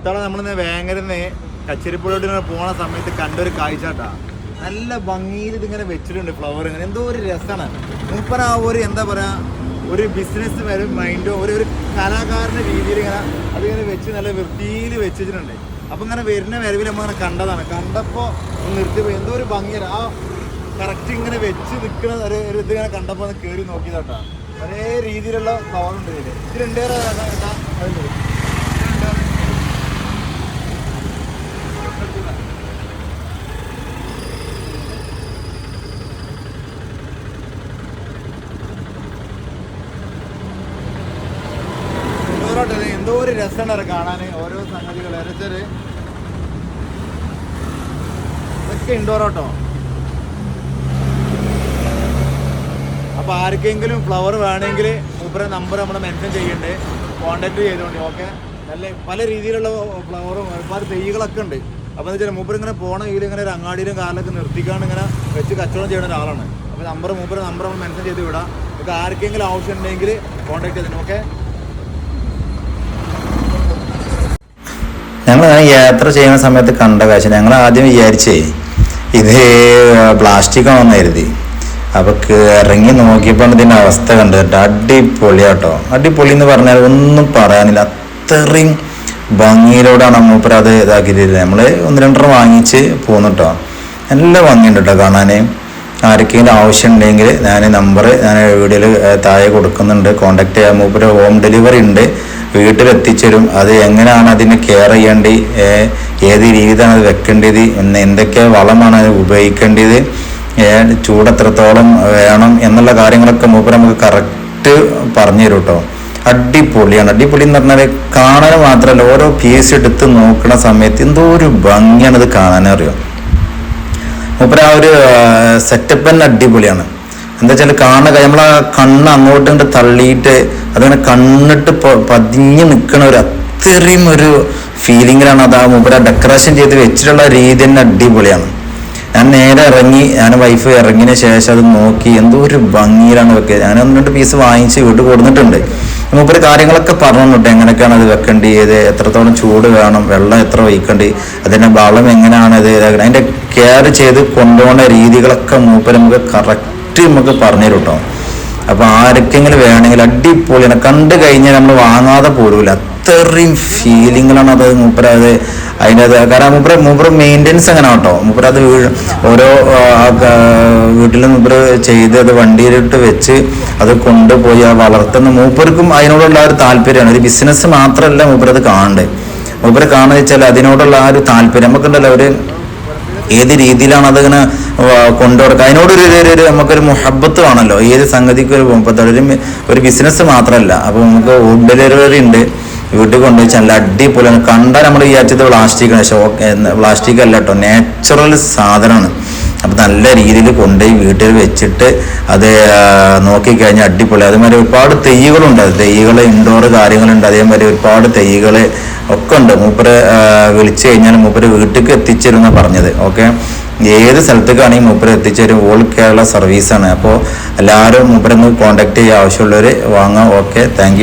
മുത്താള നമ്മളിന്ന് വേങ്ങരന്ന് കച്ചേരിപ്പുഴോട്ട് ഇങ്ങനെ പോണ സമയത്ത് കണ്ടൊരു കാഴ്ചട്ടാ നല്ല ഭംഗിയിൽ ഇതിങ്ങനെ വെച്ചിട്ടുണ്ട് ഫ്ലവർ ഇങ്ങനെ. എന്തോ ഒരു രസമാണ് മൂപ്പർ ആ ഒരു എന്താ പറയാ ഒരു ബിസിനസ് മൈൻഡോ ഒരു ഒരു കലാകാരന്റെ രീതിയിൽ ഇങ്ങനെ അതിങ്ങനെ വെച്ച് നല്ല വൃത്തിയിൽ വെച്ചിട്ടുണ്ട്. അപ്പൊ ഇങ്ങനെ വരുന്ന വരവിൽ നമ്മളിങ്ങനെ കണ്ടതാണ്. കണ്ടപ്പോ ഒന്ന് നിർത്തി പോയി. എന്തോ ഒരു ഭംഗിയാണ്. ആ കറക്റ്റ് ഇങ്ങനെ വെച്ച് നിൽക്കുന്ന ഒരു ഒരു ഇത് ഇങ്ങനെ കണ്ടപ്പോൾ കയറി നോക്കിയതാട്ടാ. ഒരേ രീതിയിലുള്ള ഫ്ലവർ ഉണ്ട് ഇതിൽ ഇതിലുണ്ട് അതിൽ ഇൻഡോറോട്ട് ഇത് എന്തോ ഒരു രസമാണ് കാണാൻ ഓരോ സംഗതികൾ ഏകദേശം ഇതൊക്കെ ഇൻഡോറോട്ടോ അപ്പോൾ ആർക്കെങ്കിലും ഫ്ലവർ വേണമെങ്കിൽ മൂപ്പരെ നമ്പർ നമ്മൾ മെൻഷൻ ചെയ്യണ്ടേ. കോണ്ടാക്ട് ചെയ്തോണ്ടി ഓക്കെ നല്ല പല രീതിയിലുള്ള ഫ്ലവറും ഒരുപാട് തെയ്യകളൊക്കെ ഉണ്ട്. അപ്പോൾ എന്താ വെച്ചാൽ മൂപ്പർ ഇങ്ങനെ പോണ ഇങ്ങനെ ഒരു അങ്ങാടിയിലും കാറിലൊക്കെ നിർത്തിക്കാണ്ട് ഇങ്ങനെ വെച്ച് കച്ചവടം ചെയ്യുന്ന ഒരാളാണ്. അപ്പോൾ നമ്പർ മൂപ്പർ നമ്പർ നമ്മൾ മെൻഷൻ ചെയ്ത് വിടാം. ഇപ്പൊ ആർക്കെങ്കിലും ആവശ്യം ഉണ്ടെങ്കിൽ കോൺടാക്ട് ചെയ്തിട്ടുണ്ട് ഓക്കെ ഞങ്ങൾ യാത്ര ചെയ്യുന്ന സമയത്ത് കണ്ട കാഴ്ച ഞങ്ങൾ ആദ്യം വിചാരിച്ചേ ഇത് പ്ലാസ്റ്റിക് ആണെന്ന് കരുതി. ഇറങ്ങി നോക്കിയപ്പോൾ ഇതിന്റെ അവസ്ഥ കണ്ടു കേട്ടോ അടിപൊളിയാട്ടോ. അടിപൊളി എന്ന് പറഞ്ഞാൽ ഒന്നും പറയാനില്ല. അത്രയും ഭംഗിയിലൂടെയാണ് അമ്മൂപ്പര അത് ഇതാക്കിയിട്ടില്ല നമ്മൾ ഒന്ന് രണ്ടെണ്ണം വാങ്ങിച്ച് പോന്നിട്ടോ. നല്ല ഭംഗിയുണ്ട് കേട്ടോ കാണാൻ ആർക്കെങ്കിലും ആവശ്യം ഉണ്ടെങ്കിൽ ഞാൻ നമ്പർ ഞാൻ വീഡിയോയിൽ താഴെ കൊടുക്കുന്നുണ്ട്. കോണ്ടാക്ട് ചെയ്യാൻ മൂപ്പര് ഹോം ഡെലിവറി ഉണ്ട്. വീട്ടിൽ എത്തിച്ചേരും അത് എങ്ങനെയാണ് അതിനെ കെയർ ചെയ്യേണ്ടത്? ഏത് രീതിയിലാണ് അത് വെക്കേണ്ടത്? എന്തൊക്കെ വളമാണ് അത് ഉപയോഗിക്കേണ്ടത്? ചൂടെത്രത്തോളം വേണം എന്നുള്ള കാര്യങ്ങളൊക്കെ മൂപ്പര് നമുക്ക് കറക്റ്റ് പറഞ്ഞു തരും കേട്ടോ അടിപൊളിയാണ്. അടിപൊളി എന്ന് പറഞ്ഞാൽ കാണാൻ മാത്രമല്ല ഓരോ പീസ് എടുത്ത് നോക്കുന്ന സമയത്ത് എന്തോ ഒരു ഭംഗിയാണ് ഇത് കാണാനറിയോ? മൂപ്പര ആ ഒരു സെറ്റപ്പ് തന്നെ അടിപൊളിയാണ്. എന്താ വെച്ചാൽ കാണുക നമ്മളെ കണ്ണ് അങ്ങോട്ട് ഇങ്ങോട്ട് തള്ളിയിട്ട് അതങ്ങനെ കണ്ണിട്ട് പതിഞ്ഞ് നിൽക്കണ ഒരു അത്രയും ഒരു ഫീലിങ്ങിലാണ് അത് ആ മൂപ്പര ഡെക്കറേഷൻ ചെയ്ത് വെച്ചിട്ടുള്ള രീതി തന്നെ അടിപൊളിയാണ്. ഞാൻ നേരെ ഇറങ്ങി ഞാൻ വൈഫ് ഇറങ്ങിയതിന് ശേഷം അത് നോക്കി എന്തോ ഒരു ഭംഗിയിലാണ് വെക്കുക. ഞാൻ ഒന്ന് രണ്ട് പീസ് വാങ്ങിച്ച് വീട്ടിൽ കൊടുത്തിട്ടുണ്ട്. മൂപ്പര് കാര്യങ്ങളൊക്കെ പറഞ്ഞു കേട്ടോ എങ്ങനെയൊക്കെയാണ് അത് വെക്കേണ്ടത് ഏത് എത്രത്തോളം ചൂട് വേണം വെള്ളം എത്ര ഒഴിക്കേണ്ടി അതിന്റെ വളം എങ്ങനെയാണ് ഇത് അതിന്റെ കെയർ ചെയ്ത് കൊണ്ടുപോകേണ്ട രീതികളൊക്കെ മൂപ്പര് നമുക്ക് കറക്റ്റ് നമുക്ക് പറഞ്ഞു തരും കേട്ടോ അപ്പൊ ആർക്കെങ്കിലും വേണമെങ്കിൽ അടിപൊളിയാണ് കണ്ടു കഴിഞ്ഞാൽ നമ്മൾ വാങ്ങാതെ പോരൂല. അത്രയും ഫീലിങ്ങളാണ് അത് മൂപ്പര അത് അതിന്റെ അത് കാരണം മൂപ്പര മൂപ്പര മെയിന്റെനൻസ് അങ്ങനെ കേട്ടോ. മൂപ്പര അത് ഓരോ വീട്ടിൽ മൂപ്പര് ചെയ്ത് അത് വണ്ടിയിലിട്ട് വെച്ച് അത് കൊണ്ടുപോയി ആ വളർത്തുന്ന മൂപ്പർക്കും അതിനോടുള്ള ഒരു താല്പര്യമാണ്. ഒരു ബിസിനസ് മാത്രമല്ല മൂപ്പര അത് കാണേണ്ടത് മൂപ്പര കാണുക വെച്ചാൽ അതിനോടുള്ള ആ ഒരു താല്പര്യം. നമുക്കുണ്ടല്ലോ ഒരു ഏത് രീതിയിലാണ് അതിങ്ങനെ കൊണ്ടുകൊടുക്കുക അതിനോടൊരു ഒരു- നമുക്കൊരു മുഹബത്ത് വേണമല്ലോ. ഏത് സംഗതിക്ക് ഒരു മുഹബത്ത് ഒരു ബിസിനസ് മാത്രമല്ല. അപ്പോൾ നമുക്ക് ഹോം ഡെലിവറി ഉണ്ട്. വീട്ടിൽ കൊണ്ടുപോയി നല്ല അടിപൊളി കണ്ടാൽ നമ്മൾ വിചാരിച്ചത് പ്ലാസ്റ്റിക് പ്ലാസ്റ്റിക് അല്ല കേട്ടോ. നാച്ചുറൽ സാധനമാണ്. അപ്പം നല്ല രീതിയിൽ കൊണ്ടുപോയി വീട്ടിൽ വെച്ചിട്ട് അത് നോക്കിക്കഴിഞ്ഞാൽ അടിപൊളി. അതേമാതിരി ഒരുപാട് തെയ്യകളുണ്ട്. തെയ്യകൾ ഇൻഡോർ കാര്യങ്ങളുണ്ട്. അതേമാതിരി ഒരുപാട് തെയ്യകൾ ഒക്കെ ഉണ്ട് മൂപ്പര് വിളിച്ചു കഴിഞ്ഞാൽ മൂപ്പര് വീട്ടിലേക്ക് എത്തിച്ചേരുന്ന പറഞ്ഞത്. ഓക്കെ? ഏത് സ്ഥലത്തേക്കാണെങ്കിൽ മൂപ്പര് എത്തിച്ചേരും? ഓൾ കേരള സർവീസാണ്. അപ്പോൾ എല്ലാവരും മൂപ്പരൊന്ന് കോൺടാക്ട് ചെയ്യുക. ആവശ്യമുള്ളവർ വാങ്ങാം. ഓക്കെ? താങ്ക്